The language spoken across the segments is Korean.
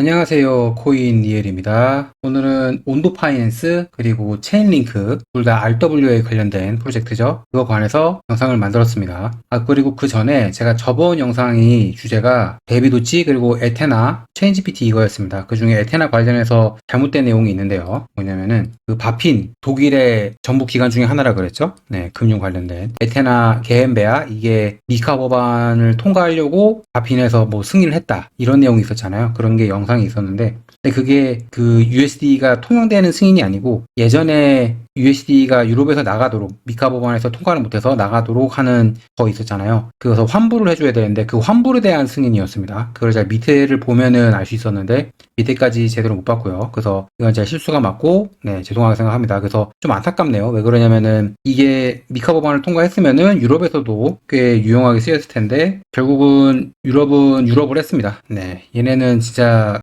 안녕하세요. 코인 니엘입니다. 오늘은 온도 파이낸스 그리고 체인링크 둘 다 RW에 관련된 프로젝트죠. 그거 관해서 영상을 만들었습니다. 아 그리고 그 전에 제가 저번 영상이 주제가 데비도치 그리고 에테나 체인지PT 이거였습니다. 그 중에 에테나 관련해서 잘못된 내용이 있는데요. 뭐냐면은 그 바핀 독일의 정부 기관 중에 하나라 그랬죠. 네, 금융 관련된 에테나 게엠베아 이게 미카 법안을 통과하려고 바핀에서 뭐 승인을 했다 이런 내용이 있었잖아요. 그런 게 영상 이 있었는데 근데 그게 그 USD가 통용되는 승인이 아니고 예전에 USD가 유럽에서 나가도록 미카 법안에서 통과를 못해서 나가도록 하는 거 있었잖아요. 그래서 환불을 해줘야 되는데 그 환불에 대한 승인이었습니다. 그걸 제가 밑에를 보면은 알 수 있었는데 밑에까지 제대로 못 봤고요. 그래서 이건 제가 실수가 맞고 네 죄송하게 생각합니다. 그래서 좀 안타깝네요. 왜 그러냐면은 이게 미카 법안을 통과했으면은 유럽에서도 꽤 유용하게 쓰였을 텐데 결국은 유럽은 유럽을 했습니다. 네 얘네는 진짜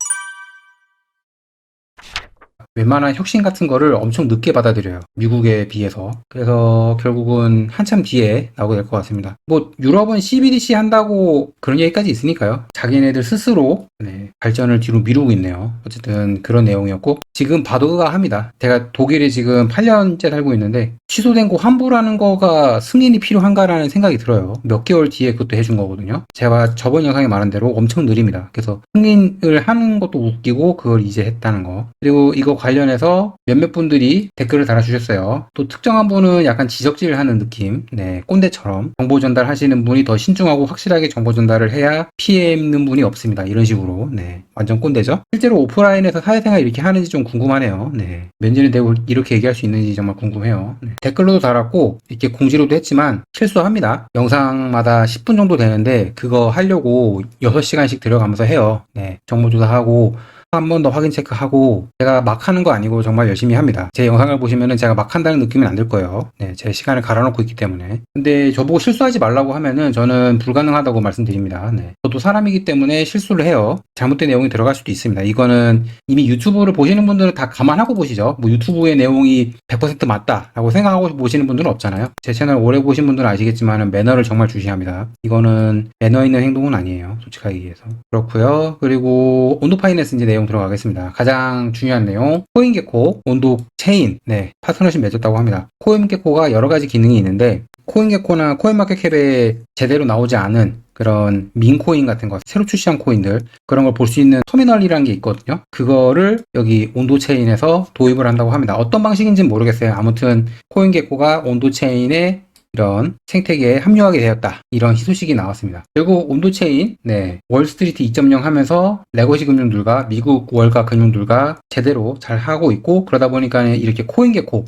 웬만한 혁신 같은 거를 엄청 늦게 받아들여요. 미국에 비해서. 그래서 결국은 한참 뒤에 나오게 될 것 같습니다. 뭐 유럽은 CBDC 한다고 그런 얘기까지 있으니까요. 자기네들 스스로 네, 발전을 뒤로 미루고 있네요. 어쨌든 그런 내용이었고 지금 바도가 합니다. 제가 독일에 지금 8년째 살고 있는데 취소된 거 환불하는 거가 승인이 필요한가라는 생각이 들어요. 몇 개월 뒤에 그것도 해준 거거든요. 제가 저번 영상에 말한 대로 엄청 느립니다. 그래서 승인을 하는 것도 웃기고 그걸 이제 했다는 거. 그리고 이거 관련해서 몇몇 분들이 댓글을 달아주셨어요. 또 특정한 분은 약간 지적질을 하는 느낌, 네, 꼰대처럼 정보 전달하시는 분이 더 신중하고 확실하게 정보 전달을 해야 피해 있는 분이 없습니다. 이런 식으로, 네, 완전 꼰대죠. 실제로 오프라인에서 사회생활 이렇게 하는지 좀 궁금하네요. 네, 면제는 되고 이렇게 얘기할 수 있는지 정말 궁금해요. 네. 댓글로도 달았고 이렇게 공지로도 했지만 실수합니다. 영상마다 10분 정도 되는데 그거 하려고 6시간씩 들어가면서 해요. 네, 정보 조사하고 한 번 더 확인 체크하고 제가 막 하는 거 아니고 정말 열심히 합니다. 제 영상을 보시면은 제가 막 한다는 느낌은 안 들 거예요. 네, 제 시간을 갈아놓고 있기 때문에. 근데 저보고 실수하지 말라고 하면은 저는 불가능하다고 말씀드립니다. 네. 저도 사람이기 때문에 실수를 해요. 잘못된 내용이 들어갈 수도 있습니다. 이거는 이미 유튜브를 보시는 분들은 다 감안하고 보시죠. 뭐 유튜브의 내용이 100% 맞다라고 생각하고 보시는 분들은 없잖아요. 제 채널 오래 보신 분들은 아시겠지만 매너를 정말 주시합니다. 이거는 매너 있는 행동은 아니에요. 솔직하게 얘기해서. 그렇고요. 그리고 온도 파이낸스 이제 내용 들어가겠습니다. 가장 중요한 내용 코인게코 온도 체인 네 파트너십 맺었다고 합니다. 코인게코가 여러 가지 기능이 있는데 코인게코나 코인마켓캡에 제대로 나오지 않은 그런 민코인 같은 거 새로 출시한 코인들 그런 걸 볼 수 있는 터미널이라는 게 있거든요. 그거를 여기 온도 체인에서 도입을 한다고 합니다. 어떤 방식인지는 모르겠어요. 아무튼 코인게코가 온도 체인에 이런 생태계에 합류하게 되었다. 이런 희소식이 나왔습니다. 결국 온도체인, 네, 월스트리트 2.0 하면서 레거시 금융들과 미국 월가 금융들과 제대로 잘 하고 있고 그러다 보니까 이렇게 코인게코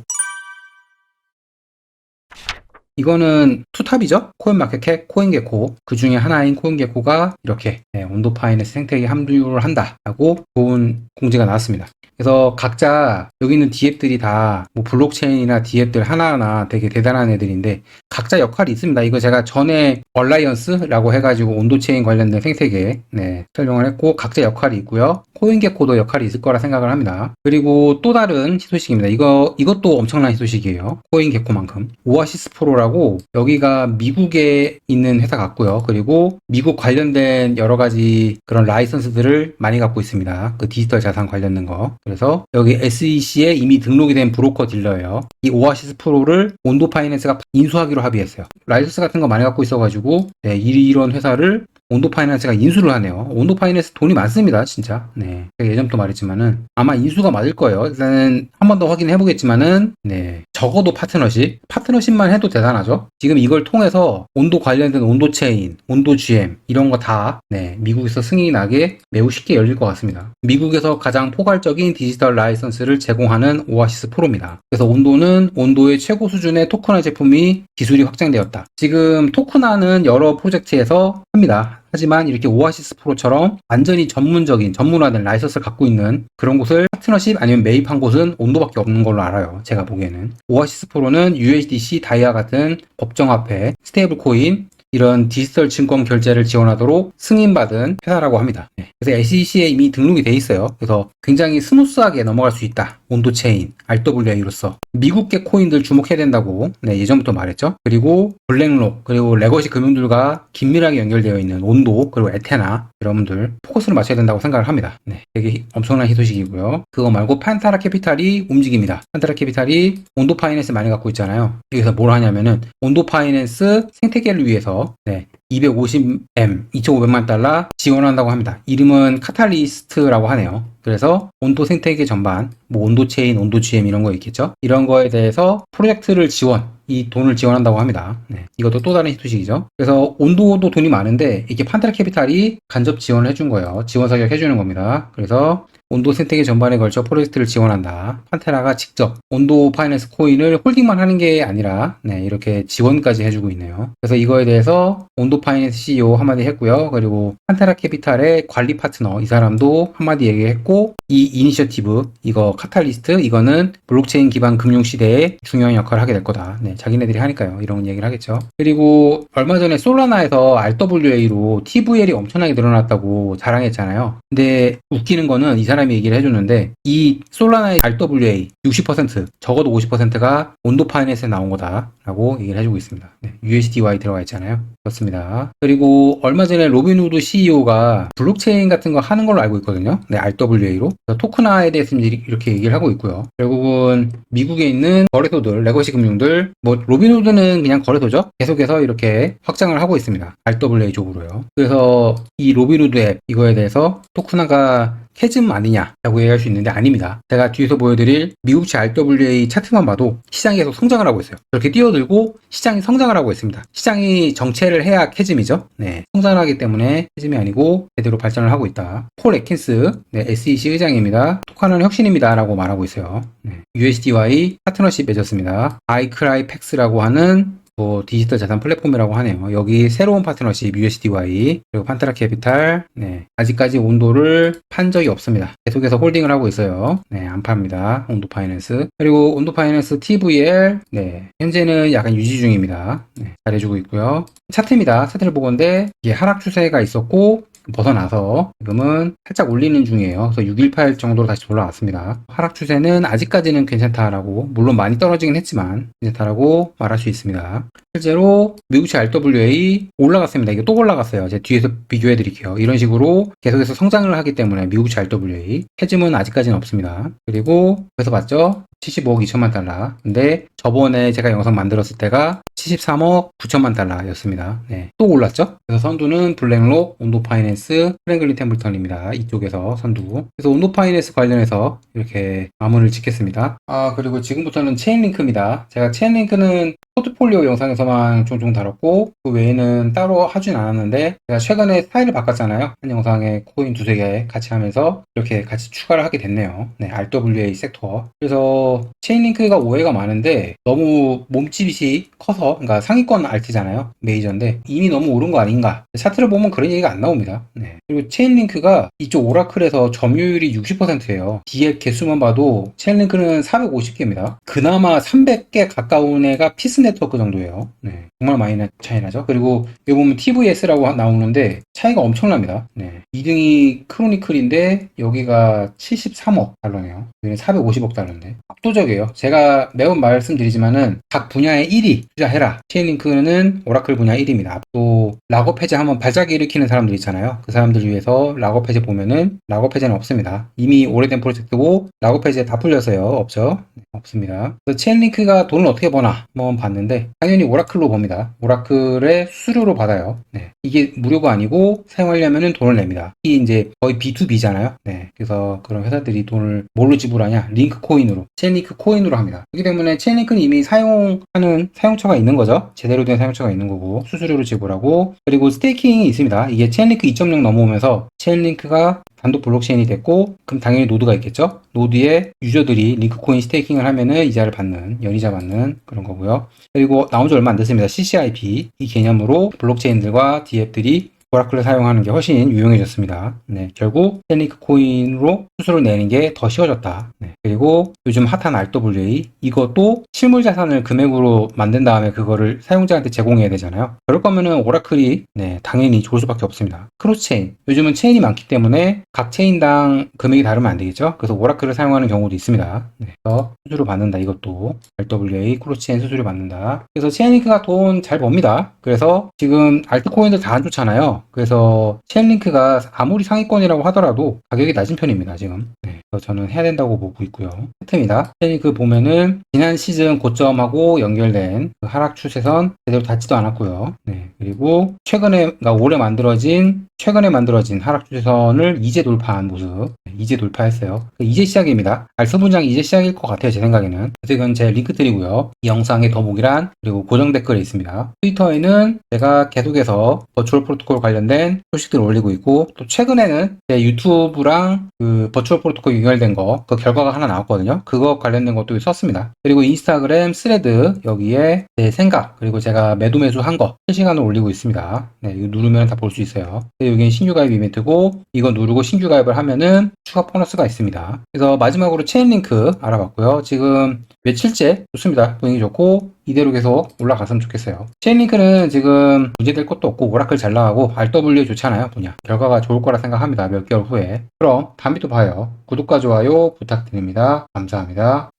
이거는 투탑이죠? 코인마켓캡, 코인게코 그 중에 하나인 코인게코가 이렇게 네, 온도 파이낸스 생태계에 합류를 한다라고 좋은 공지가 나왔습니다. 그래서 각자 여기 있는 디앱들이 다 뭐 블록체인이나 디앱들 하나하나 되게 대단한 애들인데 각자 역할이 있습니다. 이거 제가 전에 얼라이언스라고 해가지고 온도체인 관련된 생태계 네, 설명을 했고 각자 역할이 있고요. 코인게코도 역할이 있을 거라 생각을 합니다. 그리고 또 다른 희소식입니다. 이거 이것도 엄청난 희소식이에요. 코인게코만큼 오아시스 프로라고 여기가 미국에 있는 회사 같고요. 그리고 미국 관련된 여러 가지 그런 라이선스들을 많이 갖고 있습니다. 그 디지털 자산 관련된 거. 그래서 여기 SEC에 이미 등록이 된 브로커 딜러예요. 이 오아시스 프로를 온도 파이낸스가 인수하기로 합의했어요. 라이선스 같은 거 많이 갖고 있어가지고 네, 이런 회사를 온도 파이낸스가 인수를 하네요. 온도 파이낸스 돈이 많습니다, 진짜. 네. 예전부터 말했지만은 아마 인수가 맞을 거예요. 일단은 한 번 더 확인해 보겠지만은 네. 적어도 파트너십. 파트너십만 해도 대단하죠. 지금 이걸 통해서 온도 관련된 온도 체인, 온도 GM 이런 거다 네, 미국에서 승인이 나게 매우 쉽게 열릴 것 같습니다. 미국에서 가장 포괄적인 디지털 라이선스를 제공하는 오아시스 프로입니다. 그래서 온도는 온도의 최고 수준의 토큰화 제품이 기술이 확장되었다. 지금 토큰화는 여러 프로젝트에서 합니다. 하지만 이렇게 오아시스 프로처럼 완전히 전문적인 전문화된 라이선스를 갖고 있는 그런 곳을 파트너십 아니면 매입한 곳은 온도밖에 없는 걸로 알아요. 제가 보기에는. 오아시스 프로는 USDC 다이아 같은 법정화폐, 스테이블 코인, 이런 디지털 증권 결제를 지원하도록 승인받은 회사라고 합니다. 네. 그래서 SEC에 이미 등록이 돼 있어요. 그래서 굉장히 스무스하게 넘어갈 수 있다. 온도 체인, RWA로서 미국계 코인들 주목해야 된다고 네, 예전부터 말했죠. 그리고 블랙록, 그리고 레거시 금융들과 긴밀하게 연결되어 있는 온도, 그리고 에테나 여러분들 포커스를 맞춰야 된다고 생각을 합니다. 네, 되게 엄청난 희소식이고요. 그거 말고 판타라 캐피탈이 움직입니다. 판타라 캐피탈이 온도 파이낸스 많이 갖고 있잖아요. 여기서 뭘 하냐면은 온도 파이낸스 생태계를 위해서 네, 250M, 2,500만 달러 지원한다고 합니다. 이름은 카탈리스트라고 하네요. 그래서 온도 생태계 전반, 뭐 온도 체인, 온도 GM 이런 거 있겠죠? 이런 거에 대해서 프로젝트를 지원, 이 돈을 지원한다고 합니다. 네, 이것도 또 다른 희소식이죠. 그래서 온도도 돈이 많은데 이게 판테라 캐피탈이 간접 지원을 해준 거예요. 지원 사격 해주는 겁니다. 그래서 온도 생태계 전반에 걸쳐 프로젝트를 지원한다. 판테라가 직접 온도 파이낸스 코인을 홀딩만 하는 게 아니라 네, 이렇게 지원까지 해주고 있네요. 그래서 이거에 대해서 온도 파이낸스 CEO 한마디 했고요. 그리고 판테라 캐피탈의 관리 파트너 이 사람도 한마디 얘기했고 이 이니셔티브 이거 카탈리스트 이거는 블록체인 기반 금융 시대에 중요한 역할을 하게 될 거다. 네, 자기네들이 하니까요. 이런 얘기를 하겠죠. 그리고 얼마 전에 솔라나에서 RWA로 TVL이 엄청나게 늘어났다고 자랑했잖아요. 근데 웃기는 거는 이 사람 이 얘기를 해주는데 이 솔라나의 RWA 60% 적어도 50%가 온도 파이낸스에 나온 거다라고 얘기를 해주고 있습니다. 네, USDY 들어가 있잖아요. 그렇습니다. 그리고 얼마 전에 로빈후드 CEO가 블록체인 같은 거 하는 걸로 알고 있거든요. 네, RWA로. 토크나에 대해서 이렇게 얘기를 하고 있고요. 결국은 미국에 있는 거래소들, 레거시 금융들, 뭐 로빈후드는 그냥 거래소죠. 계속해서 이렇게 확장을 하고 있습니다. RWA 쪽으로요. 그래서 이 로빈후드 앱 이거에 대해서 토크나가 캐즘 아니냐라고 얘기할 수 있는데 아닙니다. 제가 뒤에서 보여드릴 미국치 RWA 차트만 봐도 시장이 계속 성장을 하고 있어요. 이렇게 뛰어들고 시장이 성장을 하고 있습니다. 시장이 정체를 해야 캐즘이죠. 네, 성장하기 때문에 캐즘이 아니고 제대로 발전을 하고 있다. 폴 에킨스, 네, SEC 의장입니다. 토카는 혁신입니다라고 말하고 있어요. 네, USDY 파트너십 맺었습니다. 아이크라이팩스라고 하는 뭐 디지털 자산 플랫폼이라고 하네요. 여기 새로운 파트너십 USDY 그리고 판테라 캐피탈 네, 아직까지 온도를 판 적이 없습니다. 계속해서 홀딩을 하고 있어요. 네, 안 팝니다. 온도 파이낸스 그리고 온도 파이낸스 TVL 네, 현재는 약간 유지 중입니다. 네, 잘해주고 있고요. 차트입니다. 차트를 보건데 이게 하락 추세가 있었고 벗어나서 지금은 살짝 올리는 중이에요. 그래서 618 정도로 다시 올라왔습니다. 하락 추세는 아직까지는 괜찮다라고 물론 많이 떨어지긴 했지만 괜찮다라고 말할 수 있습니다. 실제로 미국치 RWA 올라갔습니다. 이게 또 올라갔어요. 제 뒤에서 비교해 드릴게요. 이런 식으로 계속해서 성장을 하기 때문에 미국치 RWA 해즘은 아직까지는 없습니다. 그리고 그래서 봤죠? 75억 2천만 달러. 근데 저번에 제가 영상 만들었을 때가 73억 9천만 달러였습니다. 네. 또 올랐죠? 그래서 선두는 블랙록, 온도 파이낸스, 프랭글린 템블턴입니다. 이쪽에서 선두. 그래서 온도 파이낸스 관련해서 이렇게 마무리를 짓겠습니다. 아, 그리고 지금부터는 체인링크입니다. 제가 체인링크는 포트폴리오 영상에서만 종종 다뤘고 그 외에는 따로 하진 않았는데 제가 최근에 스타일을 바꿨잖아요. 한 영상에 코인 두세 개 같이 하면서 이렇게 같이 추가를 하게 됐네요. 네, RWA 섹터. 그래서 체인링크가 오해가 많은데 너무 몸집이 커서 그러니까 상위권 알트잖아요. 메이저인데 이미 너무 오른 거 아닌가? 차트를 보면 그런 얘기가 안 나옵니다. 네. 그리고 체인링크가 이쪽 오라클에서 점유율이 60%예요. DF 개수만 봐도 체인링크는 450개입니다. 그나마 300개 가까운 애가 피스 네트워크 정도예요. 네. 정말 많이 나, 차이 나죠. 그리고 여기 보면 TVS라고 나오는데 차이가 엄청납니다. 네. 2등이 크로니클인데 여기가 73억 달러네요. 여기는 450억 달러인데 압도적이에요. 제가 매번 말씀 드리지만은 각 분야의 1위 투자해라. 체인링크는 오라클 분야 1위입니다. 또 락업 해제 한번 발작이 일으키는 사람들 있잖아요. 그 사람들 위해서 락업 해제 보면은 락업 해제는 없습니다. 이미 오래된 프로젝트고 락업 해제 다 풀려서요. 없죠. 네, 없습니다. 체인링크가 돈을 어떻게 버나 한번 봤는데 당연히 오라클로 봅니다. 오라클의 수수료로 받아요. 네. 이게 무료가 아니고 사용하려면 돈을 냅니다. 이 이제 거의 B2B잖아요. 네. 그래서 그런 회사들이 돈을 뭘로 지불하냐? 링크 코인으로, 체인링크 코인으로 합니다. 그렇기 때문에 체인링크 는 이미 사용하는 사용처가 있는 거죠. 제대로 된 사용처가 있는 거고 수수료로 지불하고 그리고 스테이킹이 있습니다. 이게 체인링크 2.0 넘어오면서 체인링크가 단독 블록체인이 됐고 그럼 당연히 노드가 있겠죠 노드에 유저들이 링크코인 스테이킹을 하면은 이자를 받는 연이자 받는 그런 거고요 그리고 나온 지 얼마 안 됐습니다 CCIP 이 개념으로 블록체인들과 DF들이 오라클을 사용하는 게 훨씬 유용해졌습니다. 네, 결국 셀링크 코인으로 수수료를 내는 게 더 쉬워졌다. 네, 그리고 요즘 핫한 RWA 이것도 실물 자산을 금액으로 만든 다음에 그거를 사용자한테 제공해야 되잖아요. 그럴 거면은 오라클이 네, 당연히 좋을 수밖에 없습니다. 크로스체인 요즘은 체인이 많기 때문에 각 체인당 금액이 다르면 안 되겠죠. 그래서 오라클을 사용하는 경우도 있습니다. 네, 그래서 수수료 받는다 이것도 RWA 크로스체인 수수료 받는다. 그래서 체인링크가 돈 잘 법니다. 그래서 지금 알트코인들 다 안 좋잖아요. 그래서 체인링크가 아무리 상위권이라고 하더라도 가격이 낮은 편입니다. 지금. 네, 그래서 저는 해야 된다고 보고 있고요. 팩트입니다. 체인링크 보면은 지난 시즌 고점하고 연결된 그 하락 추세선 제대로 닿지도 않았고요. 네, 그리고 최근에 그러니까 올해 만들어진 최근에 만들어진 하락 추세선을 이제 돌파한 모습. 네, 이제 돌파했어요. 그 이제 시작입니다. 알트 분장 이제 시작일 것 같아요. 제 생각에는. 이건 제 링크 드리고요. 이 영상의 더보기란 그리고 고정 댓글에 있습니다. 트위터에는 제가 계속해서 버추얼 프로토콜 관련된 소식들을 올리고 있고 또 최근에는 제 유튜브랑 그 버추얼 프로토콜 연결된 거 그 결과가 하나 나왔거든요. 그거 관련된 것도 썼습니다. 그리고 인스타그램 스레드 여기에 제 생각 그리고 제가 매도 매수 한 거 실시간으로 올리고 있습니다. 네, 이거 누르면 다 볼 수 있어요. 여기는 신규 가입 이벤트고 이거 누르고 신규 가입을 하면은 추가 보너스가 있습니다. 그래서 마지막으로 체인 링크 알아봤고요. 지금 며칠째 좋습니다. 분위기 좋고 이대로 계속 올라갔으면 좋겠어요. 체인링크는 지금 문제될 것도 없고 오라클 잘 나가고 RW 좋잖아요 분야. 결과가 좋을 거라 생각합니다. 몇 개월 후에. 그럼 다음에 또 봐요. 구독과 좋아요 부탁드립니다. 감사합니다.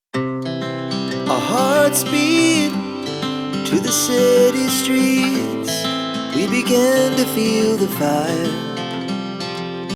To the city streets. We began to feel the fire.